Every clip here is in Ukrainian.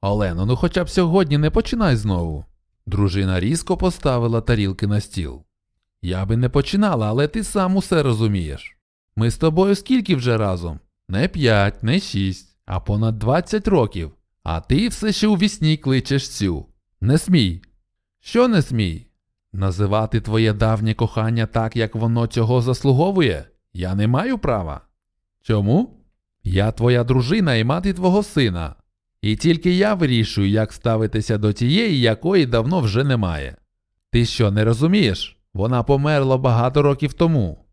Олено, ну хоча б сьогодні не починай знову. Дружина різко поставила тарілки на стіл. Я би не починала, але ти сам усе розумієш. Ми з тобою скільки вже разом? Не п'ять, не шість, а понад двадцять років. А ти все ще у вісні кличеш цю. Не смій. Що не смій? Називати твоє давнє кохання так, як воно цього заслуговує? Я не маю права. Чому? Я твоя дружина і мати твого сина. І тільки я вирішую, як ставитися до тієї, якої давно вже немає. Ти що, не розумієш? Вона померла багато років тому.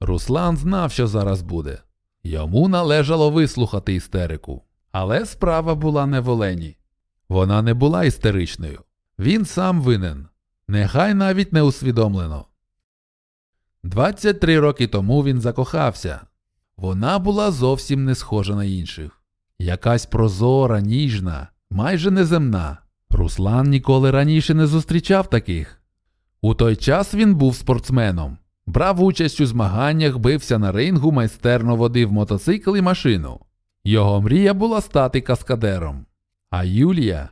Руслан знав, що зараз буде. Йому належало вислухати істерику. Але справа була не в Олені. Вона не була істеричною. Він сам винен. Нехай навіть не усвідомлено. 23 роки тому він закохався. Вона була зовсім не схожа на інших. Якась прозора, ніжна, майже неземна. Руслан ніколи раніше не зустрічав таких. У той час він був спортсменом, брав участь у змаганнях, бився на рингу, майстерно водив мотоцикл і машину. Його мрія була стати каскадером. А Юлія?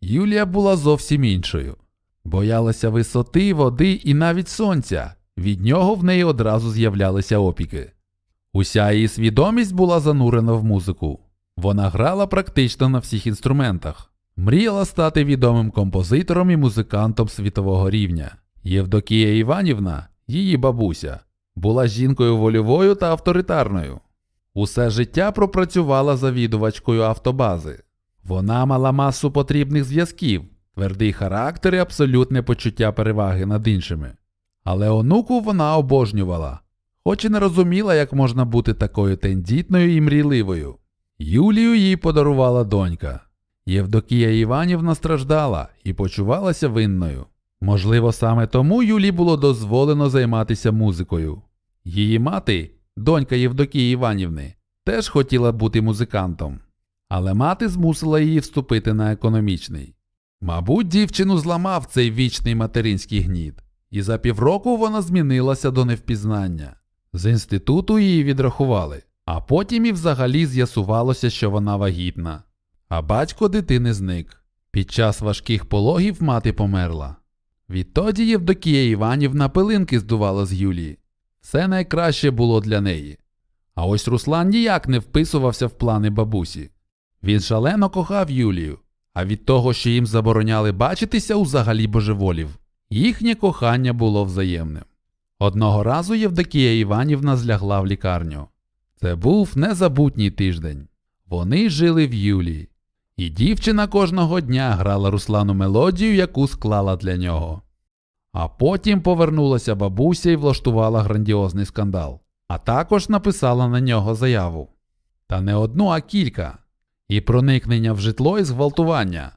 Юлія була зовсім іншою. Боялася висоти, води і навіть сонця. Від нього в неї одразу з'являлися опіки. Уся її свідомість була занурена в музику. Вона грала практично на всіх інструментах. Мріяла стати відомим композитором і музикантом світового рівня. Євдокія Іванівна, її бабуся, була жінкою вольовою та авторитарною. Усе життя пропрацювала завідувачкою автобази. Вона мала масу потрібних зв'язків, твердий характер і абсолютне почуття переваги над іншими. Але онуку вона обожнювала, хоч і не розуміла, як можна бути такою тендітною і мрійливою. Юлію їй подарувала донька. Євдокія Іванівна страждала і почувалася винною. Можливо, саме тому Юлі було дозволено займатися музикою. Її мати, донька Євдокії Іванівни, теж хотіла бути музикантом, але мати змусила її вступити на економічний. Мабуть, дівчину зламав цей вічний материнський гніт, і за півроку вона змінилася до невпізнання. З інституту її відрахували, а потім і взагалі з'ясувалося, що вона вагітна. А батько дитини зник. Під час важких пологів мати померла. Відтоді Євдокія Іванівна пилинки здувала з Юлії. Все найкраще було для неї. А ось Руслан ніяк не вписувався в плани бабусі. Він шалено кохав Юлію, а від того, що їм забороняли бачитися, узагалі божеволів. Їхнє кохання було взаємним. Одного разу Євдокія Іванівна злягла в лікарню. Це був незабутній тиждень. Вони жили в Юлії, і дівчина кожного дня грала Руслану мелодію, яку склала для нього. А потім повернулася бабуся і влаштувала грандіозний скандал, а також написала на нього заяву. Та не одну, а кілька. І проникнення в житло і зґвалтування.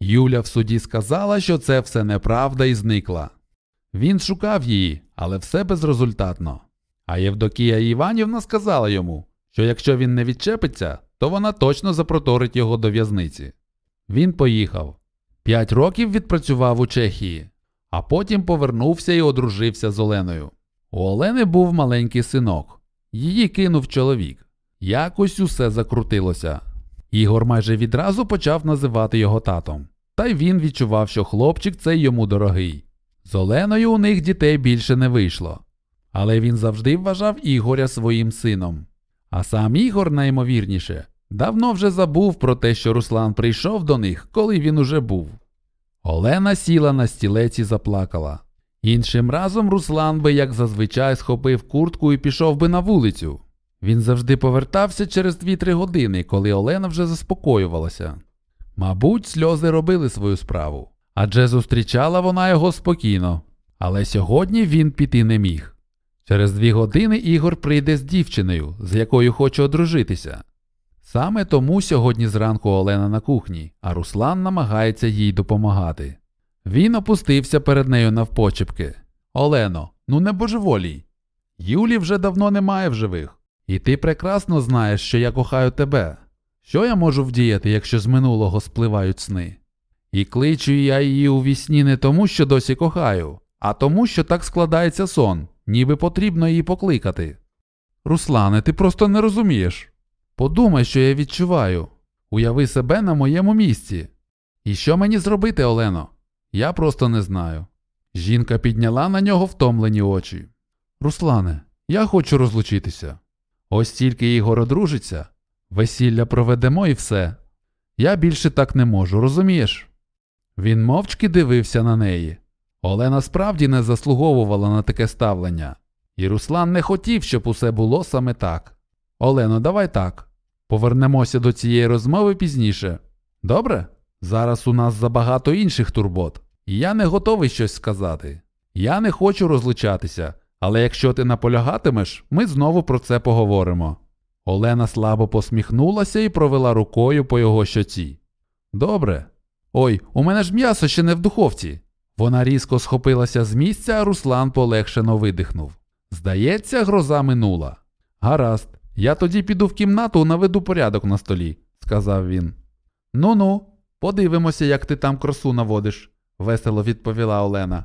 Юля в суді сказала, що це все неправда і зникла. Він шукав її, але все безрезультатно. А Євдокія Іванівна сказала йому, що якщо він не відчепиться, то вона точно запроторить його до в'язниці. Він поїхав. П'ять років відпрацював у Чехії, а потім повернувся і одружився з Оленою. У Олени був маленький синок. Її кинув чоловік. Якось усе закрутилося. Ігор майже відразу почав називати його татом. Та й він відчував, що хлопчик цей йому дорогий. З Оленою у них дітей більше не вийшло. Але він завжди вважав Ігоря своїм сином. А сам Ігор, наймовірніше, давно вже забув про те, що Руслан прийшов до них, коли він уже був. Олена сіла на стілець і заплакала. Іншим разом Руслан би, як зазвичай, схопив куртку і пішов би на вулицю. Він завжди повертався через 2-3 години, коли Олена вже заспокоювалася. Мабуть, сльози робили свою справу, адже зустрічала вона його спокійно. Але сьогодні він піти не міг. Через дві години Ігор прийде з дівчиною, з якою хоче одружитися. Саме тому сьогодні зранку Олена на кухні, а Руслан намагається їй допомагати. Він опустився перед нею навпочепки. Олено, ну не божеволій. Юлі вже давно немає в живих, і ти прекрасно знаєш, що я кохаю тебе. Що я можу вдіяти, якщо з минулого спливають сни? І кличу я її у вісні не тому, що досі кохаю, а тому, що так складається сон, ніби потрібно її покликати. Руслане, ти просто не розумієш. Подумай, що я відчуваю. Уяви себе на моєму місці. І що мені зробити, Олено? Я просто не знаю. Жінка підняла на нього втомлені очі. Руслане, я хочу розлучитися. Ось тільки Ігор одружиться, весілля проведемо і все. Я більше так не можу, розумієш? Він мовчки дивився на неї. Олена справді не заслуговувала на таке ставлення, і Руслан не хотів, щоб усе було саме так. Олено, давай так. Повернемося до цієї розмови пізніше. Добре? Зараз у нас забагато інших турбот, і я не готовий щось сказати. Я не хочу розлучатися, але якщо ти наполягатимеш, ми знову про це поговоримо. Олена слабо посміхнулася і провела рукою по його щоці. Добре. Ой, у мене ж м'ясо ще не в духовці. Вона різко схопилася з місця, а Руслан полегшено видихнув. Здається, гроза минула. Гаразд, я тоді піду в кімнату наведу порядок на столі, сказав він. Ну ну, подивимося, як ти там красу наводиш, весело відповіла Олена.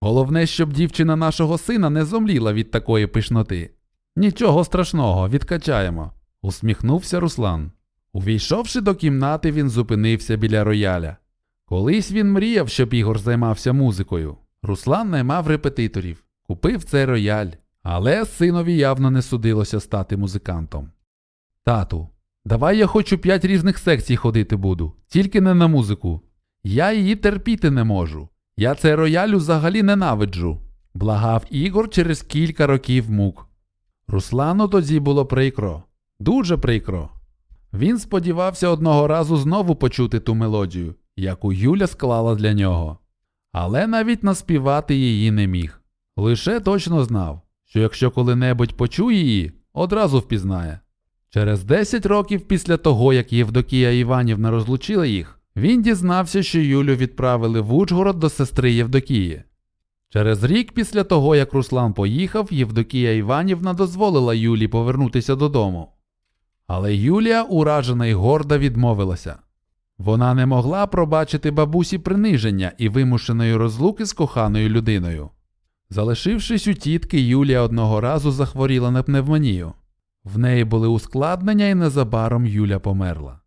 Головне, щоб дівчина нашого сина не зомліла від такої пишноти. Нічого страшного, відкачаємо, усміхнувся Руслан. Увійшовши до кімнати, він зупинився біля рояля. Колись він мріяв, щоб Ігор займався музикою. Руслан наймав репетиторів, купив цей рояль, але синові явно не судилося стати музикантом. Тату, давай я хочу п'ять різних секцій ходити буду, тільки не на музику. Я її терпіти не можу. Я цей рояль взагалі ненавиджу, благав Ігор через кілька років мук. Руслану тоді було прикро, дуже прикро. Він сподівався одного разу знову почути ту мелодію, яку Юля склала для нього. Але навіть наспівати її не міг. Лише точно знав, що якщо коли-небудь почує її, одразу впізнає. Через 10 років після того, як Євдокія Іванівна розлучила їх, він дізнався, що Юлю відправили в Ужгород до сестри Євдокії. Через рік після того, як Руслан поїхав, Євдокія Іванівна дозволила Юлі повернутися додому. Але Юлія, уражена й горда, відмовилася. Вона не могла пробачити бабусі приниження і вимушеної розлуки з коханою людиною. Залишившись у тітки, Юлія одного разу захворіла на пневмонію. В неї були ускладнення, і незабаром Юля померла.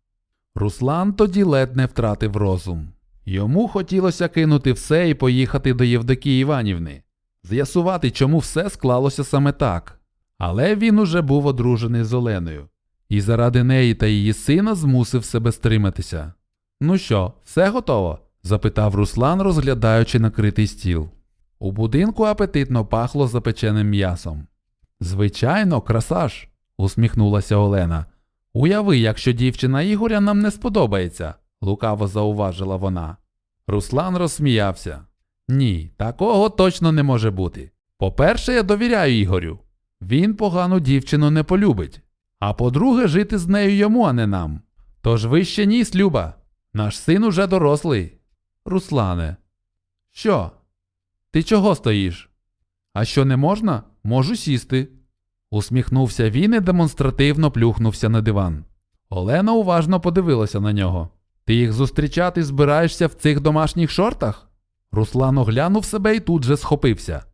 Руслан тоді ледь не втратив розум. Йому хотілося кинути все і поїхати до Євдокії Іванівни, з'ясувати, чому все склалося саме так. Але він уже був одружений з Оленою, і заради неї та її сина змусив себе стриматися. Ну що, все готово? запитав Руслан, розглядаючи накритий стіл. У будинку апетитно пахло запеченим м'ясом. Звичайно, красаж, усміхнулася Олена. Уяви, якщо дівчина Ігоря нам не сподобається, лукаво зауважила вона. Руслан розсміявся. Ні, такого точно не може бути. По-перше, я довіряю Ігорю. Він погану дівчину не полюбить. А по-друге, жити з нею йому, а не нам. Тож вище ніс, Люба. Наш син уже дорослий. Руслане. Що? Ти чого стоїш? А що не можна? Можу сісти. Усміхнувся він і демонстративно плюхнувся на диван. Олена уважно подивилася на нього. Ти їх зустрічати збираєшся в цих домашніх шортах? Руслан оглянув себе і тут же схопився.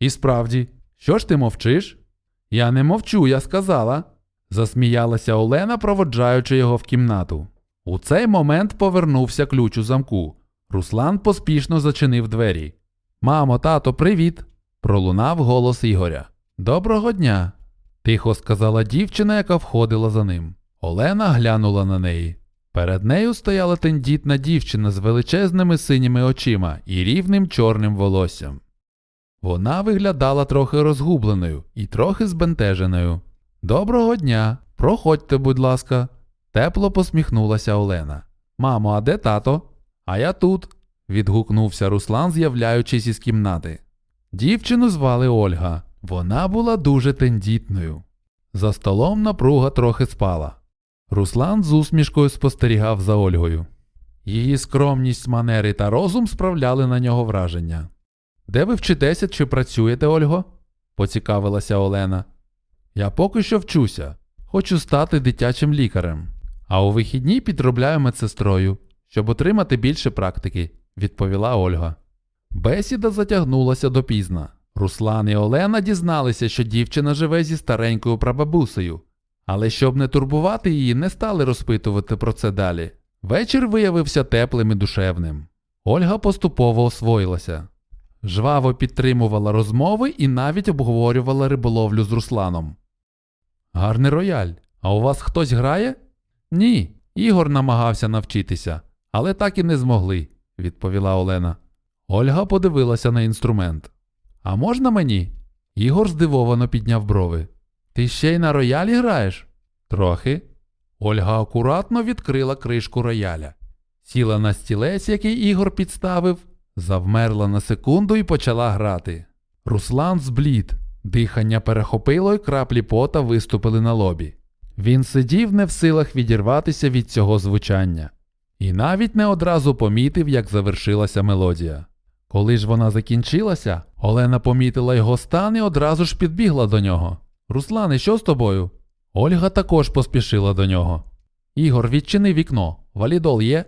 І справді, що ж ти мовчиш? Я не мовчу, я сказала, засміялася Олена, проводжаючи його в кімнату. У цей момент повернувся ключ у замку. Руслан поспішно зачинив двері. Мамо, тато, привіт! пролунав голос Ігоря. Доброго дня, тихо сказала дівчина, яка входила за ним. Олена глянула на неї. Перед нею стояла тендітна дівчина з величезними синіми очима і рівним чорним волоссям. Вона виглядала трохи розгубленою і трохи збентеженою. Доброго дня, проходьте, будь ласка, тепло посміхнулася Олена. Мамо, а де тато? А я тут. відгукнувся Руслан, з'являючись із кімнати. Дівчину звали Ольга. Вона була дуже тендітною. За столом напруга трохи спала. Руслан з усмішкою спостерігав за Ольгою. Її скромність, манери та розум справляли на нього враження. Де ви вчитеся чи працюєте, Ольго? поцікавилася Олена. Я поки що вчуся, хочу стати дитячим лікарем, а у вихідні підробляю медсестрою, щоб отримати більше практики, відповіла Ольга. Бесіда затягнулася допізна. Руслан і Олена дізналися, що дівчина живе зі старенькою прабабусею, Але щоб не турбувати її, не стали розпитувати про це далі. Вечір виявився теплим і душевним. Ольга поступово освоїлася. Жваво підтримувала розмови і навіть обговорювала риболовлю з Русланом. Гарний рояль. А у вас хтось грає? Ні. Ігор намагався навчитися, але так і не змогли, відповіла Олена. Ольга подивилася на інструмент. А можна мені? Ігор здивовано підняв брови. Ти ще й на роялі граєш? Трохи. Ольга акуратно відкрила кришку рояля, сіла на стілець, який Ігор підставив, завмерла на секунду і почала грати. Руслан зблід, дихання перехопило і краплі пота виступили на лобі. Він сидів не в силах відірватися від цього звучання, і навіть не одразу помітив, як завершилася мелодія. Коли ж вона закінчилася, Олена помітила його стан і одразу ж підбігла до нього. Руслане, що з тобою? Ольга також поспішила до нього. Ігор, відчини вікно. Валідол є?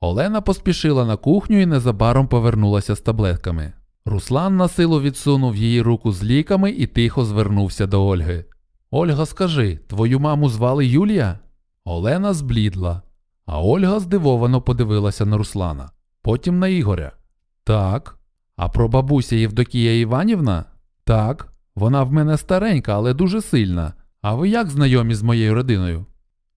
Олена поспішила на кухню і незабаром повернулася з таблетками. Руслан на силу відсунув її руку з ліками і тихо звернувся до Ольги. Ольга, скажи, твою маму звали Юлія? Олена зблідла, а Ольга здивовано подивилася на Руслана, потім на Ігоря. Так. А про бабуся Євдокія Іванівна? Так. Вона в мене старенька, але дуже сильна. А ви як знайомі з моєю родиною?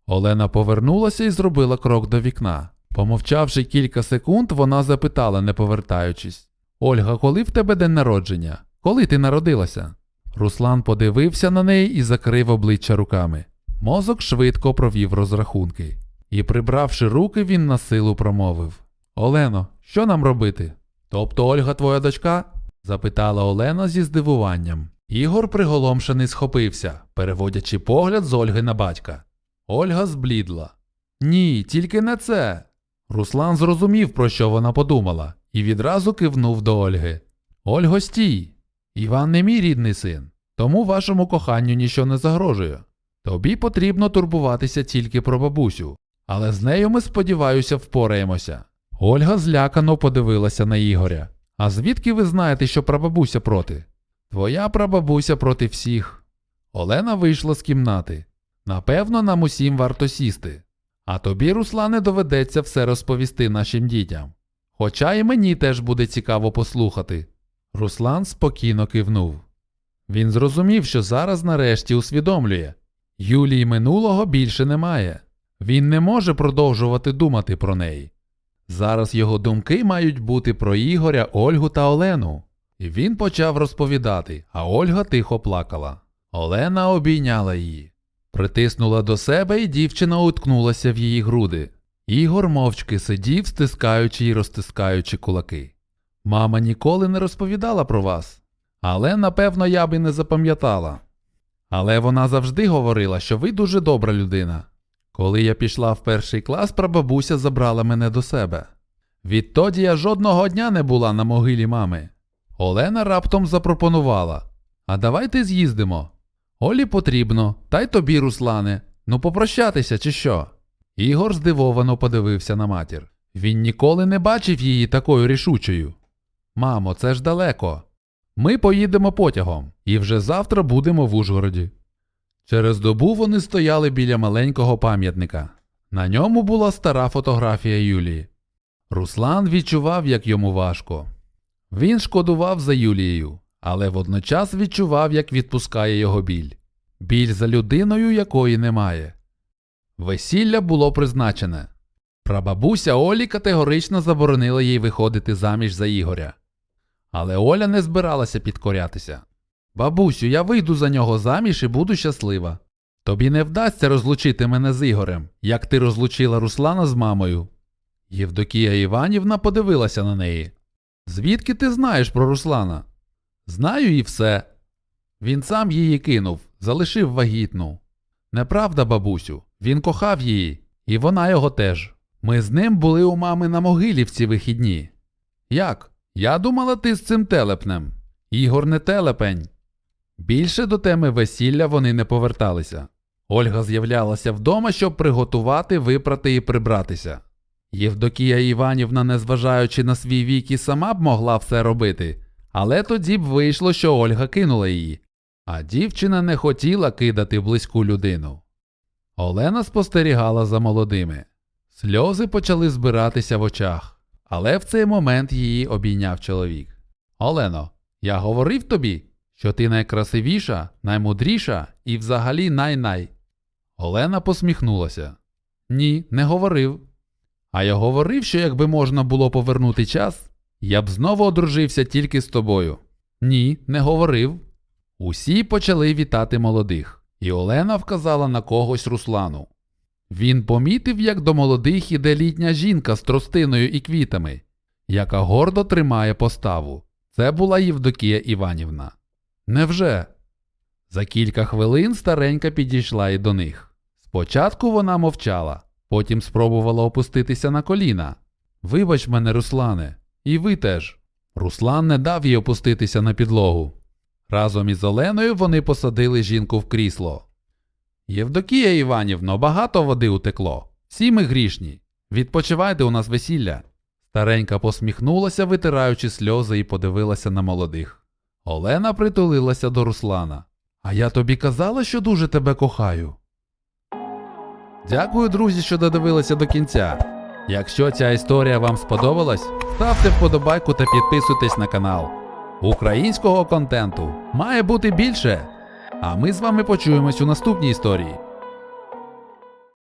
Олена повернулася і зробила крок до вікна. Помовчавши кілька секунд, вона запитала, не повертаючись: Ольга, коли в тебе день народження? Коли ти народилася? Руслан подивився на неї і закрив обличчя руками. Мозок швидко провів розрахунки. І, прибравши руки, він на силу промовив: Олено, що нам робити? Тобто Ольга твоя дочка? запитала Олена зі здивуванням. Ігор приголомшений схопився, переводячи погляд з Ольги на батька. Ольга зблідла. Ні, тільки не це. Руслан зрозумів, про що вона подумала, і відразу кивнув до Ольги. Ольго, стій! Іван не мій рідний син, тому вашому коханню нічого не загрожує. Тобі потрібно турбуватися тільки про бабусю, але з нею ми, сподіваюся, впораємося. Ольга злякано подивилася на Ігоря. А звідки ви знаєте, що прабабуся проти? Твоя прабабуся проти всіх. Олена вийшла з кімнати. Напевно, нам усім варто сісти. А тобі, Руслане, доведеться все розповісти нашим дітям. Хоча і мені теж буде цікаво послухати. Руслан спокійно кивнув. Він зрозумів, що зараз нарешті усвідомлює Юлії минулого більше немає. Він не може продовжувати думати про неї. Зараз його думки мають бути про Ігоря, Ольгу та Олену. І він почав розповідати, а Ольга тихо плакала. Олена обійняла її, притиснула до себе, і дівчина уткнулася в її груди. Ігор мовчки сидів, стискаючи й розтискаючи кулаки. Мама ніколи не розповідала про вас, але, напевно, я би не запам'ятала. Але вона завжди говорила, що ви дуже добра людина. Коли я пішла в перший клас, прабабуся забрала мене до себе. Відтоді я жодного дня не була на могилі мами. Олена раптом запропонувала: А давайте з'їздимо. Олі потрібно, та й тобі, Руслане. Ну попрощатися, чи що? Ігор здивовано подивився на матір. Він ніколи не бачив її такою рішучою. Мамо, це ж далеко. Ми поїдемо потягом і вже завтра будемо в Ужгороді. Через добу вони стояли біля маленького пам'ятника. На ньому була стара фотографія Юлії. Руслан відчував, як йому важко. Він шкодував за Юлією, але водночас відчував, як відпускає його біль. Біль за людиною, якої немає. Весілля було призначене. Прабабуся Олі категорично заборонила їй виходити заміж за Ігоря. Але Оля не збиралася підкорятися. Бабусю, я вийду за нього заміж і буду щаслива. Тобі не вдасться розлучити мене з Ігорем, як ти розлучила Руслана з мамою. Євдокія Іванівна подивилася на неї. Звідки ти знаєш про Руслана? Знаю і все. Він сам її кинув, залишив вагітну. Неправда, бабусю, він кохав її, і вона його теж. Ми з ним були у мами на могилі в ці вихідні. Як? Я думала, ти з цим телепнем. Ігор не телепень. Більше до теми весілля вони не поверталися. Ольга з'являлася вдома, щоб приготувати, випрати і прибратися. Євдокія Іванівна, незважаючи на свій вік, і сама б могла все робити, але тоді б вийшло, що Ольга кинула її. А дівчина не хотіла кидати близьку людину. Олена спостерігала за молодими. Сльози почали збиратися в очах, але в цей момент її обійняв чоловік. Олено, я говорив тобі, що ти найкрасивіша, наймудріша і взагалі най-най. Олена посміхнулася. Ні, не говорив. А я говорив, що якби можна було повернути час, я б знову одружився тільки з тобою. Ні, не говорив. Усі почали вітати молодих, і Олена вказала на когось Руслану. Він помітив, як до молодих іде літня жінка з тростиною і квітами, яка гордо тримає поставу. Це була Євдокія Іванівна. Невже? За кілька хвилин старенька підійшла і до них. Спочатку вона мовчала, потім спробувала опуститися на коліна. Вибач мене, Руслане, і ви теж. Руслан не дав їй опуститися на підлогу. Разом із Оленою вони посадили жінку в крісло. Євдокія Іванівно, багато води утекло. Всі ми грішні. Відпочивайте у нас весілля. Старенька посміхнулася, витираючи сльози, і подивилася на молодих. Олена притулилася до Руслана. А я тобі казала, що дуже тебе кохаю. Дякую, друзі, що додивилися до кінця. Якщо ця історія вам сподобалась, ставте вподобайку та підписуйтесь на канал. Українського контенту має бути більше. А ми з вами почуємось у наступній історії.